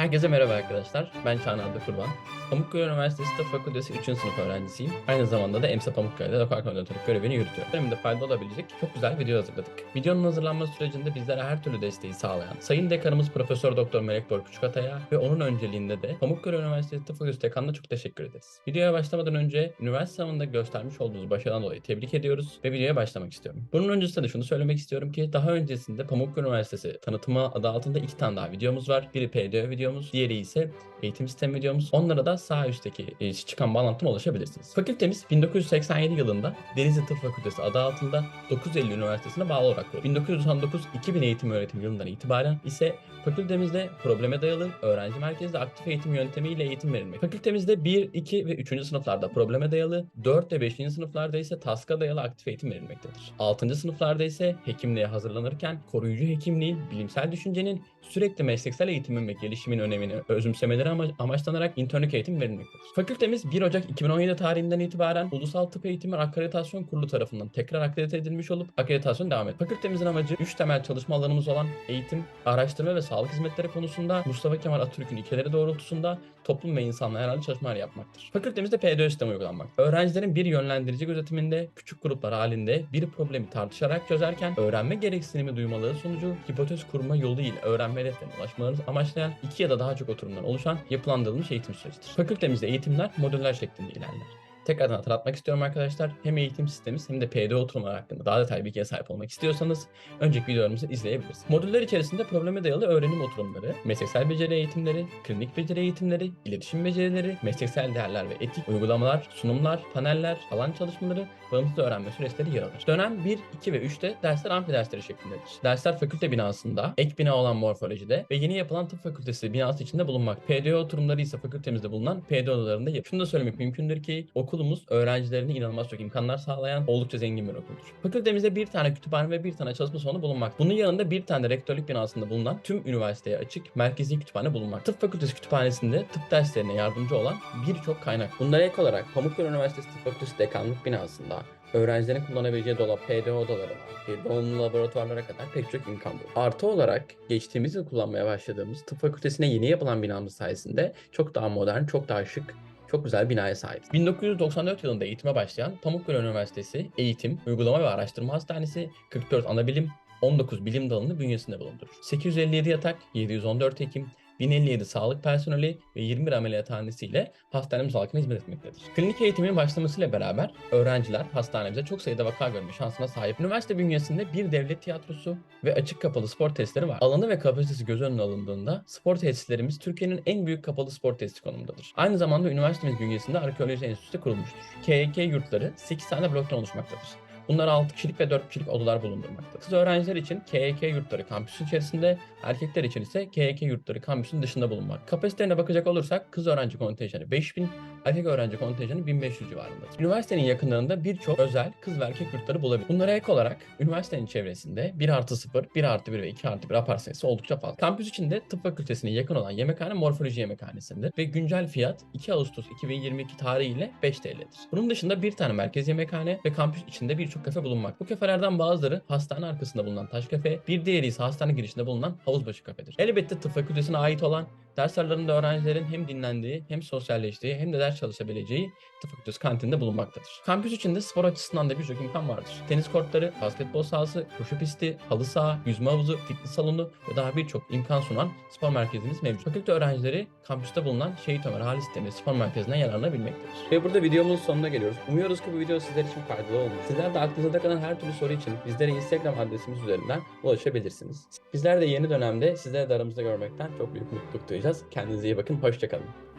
Herkese merhaba arkadaşlar. Ben Çağan Arda Kurban. Pamukkale Üniversitesi Tıp Fakültesi 3. sınıf öğrencisiyim. Aynı zamanda da EMSA Pamukkale'de lokal koordinatörlük görevini yürütüyorum. Benim de faydalı olabilecek çok güzel video hazırladık. Videonun hazırlanma sürecinde bizlere her türlü desteği sağlayan Sayın Dekanımız Profesör Doktor Melek Bor Küçükatay'a ve onun önceliğinde de Pamukkale Üniversitesi Tıp Fakültesi Dekanı'na çok teşekkür ederiz. Videoya başlamadan önce üniversite sınavında göstermiş olduğunuz başarıdan dolayı tebrik ediyoruz ve videoya başlamak istiyorum. Bunun öncesinde de şunu söylemek istiyorum ki daha öncesinde Pamukkale Üniversitesi tanıtımı adı altında iki tane daha videomuz var. Biri PDÖ videomuz, diğeri ise eğitim sistemi videomuz. Onlara da sağ üstteki e, çıkan bağlantıma ulaşabilirsiniz. Fakültemiz 1987 yılında Denizli Tıp Fakültesi adı altında 9 Eylül Üniversitesi'ne bağlı olarak kuruldu. 1999-2000 eğitim öğretim yılından itibaren ise fakültemizde probleme dayalı öğrenci merkezli aktif eğitim yöntemiyle eğitim verilmek. Fakültemizde 1, 2 ve 3. sınıflarda probleme dayalı, 4 ve 5. sınıflarda ise taska dayalı aktif eğitim verilmektedir. 6. sınıflarda ise hekimliğe hazırlanırken koruyucu hekimliğin, bilimsel düşüncenin, sürekli mesleksel eğitimin ve gelişimin önemini özümsemeleri ama- amaçlanarak internlük eğitim verilmektedir. Fakültemiz 1 Ocak 2017 tarihinden itibaren Ulusal Tıp Eğitimi Akreditasyon Kurulu tarafından tekrar akredite edilmiş olup akreditasyon devam ediyor. Fakültemizin amacı 3 temel çalışma alanımız olan eğitim, araştırma ve sağlık hizmetleri konusunda Mustafa Kemal Atatürk'ün ilkeleri doğrultusunda toplum ve insanla yararlı çalışmalar yapmaktır. Fakültemizde PDÖ sistemi uygulanmakta. Öğrencilerin bir yönlendirici gözetiminde küçük gruplar halinde bir problemi tartışarak çözerken öğrenme gereksinimi duymaları sonucu hipotez kurma yolu ile öğrenme hedeflerine ulaşmalarını amaçlayan iki ya da daha çok oturumdan oluşan yapılandırılmış eğitim sürecidir. Fakültemizde eğitimler modüller şeklinde ilerler. Tekrardan hatırlatmak istiyorum arkadaşlar. Hem eğitim sistemimiz hem de PD oturumlar hakkında daha detaylı bilgiye sahip olmak istiyorsanız önceki videolarımızı izleyebilirsiniz. Modüller içerisinde probleme dayalı öğrenim oturumları, mesleksel beceri eğitimleri, klinik beceri eğitimleri, iletişim becerileri, mesleksel değerler ve etik uygulamalar, sunumlar, paneller, alan çalışmaları, bağımsız öğrenme süreçleri yer alır. Dönem 1, 2 ve 3'te dersler amfi dersleri şeklindedir. Dersler fakülte binasında, ek bina olan morfolojide ve yeni yapılan tıp fakültesi binası içinde bulunmak. PDO oturumları ise fakültemizde bulunan PDO odalarında yapılır. Şunu da söylemek mümkündür ki okulumuz öğrencilerine inanılmaz çok imkanlar sağlayan oldukça zengin bir okuldur. Fakültemizde bir tane kütüphane ve bir tane çalışma salonu bulunmak. Bunun yanında bir tane rektörlük binasında bulunan tüm üniversiteye açık merkezi kütüphane bulunmak. Tıp fakültesi kütüphanesinde tıp derslerine yardımcı olan birçok kaynak. Bunlara ek olarak Pamukkale Üniversitesi Tıp Fakültesi dekanlık binasında öğrencilerin kullanabileceği dolap, PD odaları var. Bir donanımlı laboratuvarlara kadar pek çok imkan var. Artı olarak geçtiğimiz yıl kullanmaya başladığımız tıp fakültesine yeni yapılan binamız sayesinde çok daha modern, çok daha şık çok güzel binaya sahip. 1994 yılında eğitime başlayan Pamukkale Üniversitesi Eğitim, Uygulama ve Araştırma Hastanesi 44 Anabilim, 19 bilim dalını bünyesinde bulundurur. 857 yatak, 714 hekim, 1057 sağlık personeli ve 21 ameliyathanesiyle hastanemiz halkına hizmet etmektedir. Klinik eğitimin başlamasıyla beraber öğrenciler hastanemizde çok sayıda vaka görme şansına sahip. Üniversite bünyesinde bir devlet tiyatrosu ve açık kapalı spor testleri var. Alanı ve kapasitesi göz önüne alındığında spor tesislerimiz Türkiye'nin en büyük kapalı spor tesisi konumundadır. Aynı zamanda üniversitemiz bünyesinde arkeoloji enstitüsü kurulmuştur. KYK yurtları 8 tane bloktan oluşmaktadır. Bunlar 6 kişilik ve 4 kişilik odalar bulundurmaktadır. Kız öğrenciler için KYK yurtları kampüsün içerisinde, erkekler için ise KYK yurtları kampüsün dışında bulunmak. Kapasitelerine bakacak olursak kız öğrenci kontenjanı 5000, erkek öğrenci kontenjanı 1500 civarındadır. Üniversitenin yakınlarında birçok özel kız ve erkek yurtları bulabilir. Bunlara ek olarak üniversitenin çevresinde 1 artı 0, 1 artı 1 ve 2 artı 1 apar sayısı oldukça fazla. Kampüs içinde tıp fakültesine yakın olan yemekhane morfoloji yemekhanesindedir ve güncel fiyat 2 Ağustos 2022 tarihiyle 5 TL'dir. Bunun dışında bir tane merkez yemekhane ve kampüs içinde birçok kafe bulunmak. Bu kafelerden bazıları hastane arkasında bulunan taş kafe, bir diğeri ise hastane girişinde bulunan havuzbaşı kafedir. Elbette tıp fakültesine ait olan ders aralarında öğrencilerin hem dinlendiği hem sosyalleştiği hem de ders çalışabileceği tıp fakültesi kantinde bulunmaktadır. Kampüs içinde spor açısından da birçok imkan vardır. Tenis kortları, basketbol sahası, koşu pisti, halı saha, yüzme havuzu, fitness salonu ve daha birçok imkan sunan spor merkezimiz mevcut. Fakülte öğrencileri kampüste bulunan Şehit Ömer Halis Demir Spor Merkezi'nden yararlanabilmektedir. Ve burada videomuzun sonuna geliyoruz. Umuyoruz ki bu video sizler için faydalı olmuş. Sizler de aklınıza takılan her türlü soru için bizlere Instagram adresimiz üzerinden ulaşabilirsiniz. Bizler de yeni dönemde sizleri de aramızda görmekten çok büyük mutluluk duyacağız. Kendinize iyi bakın. Hoşçakalın.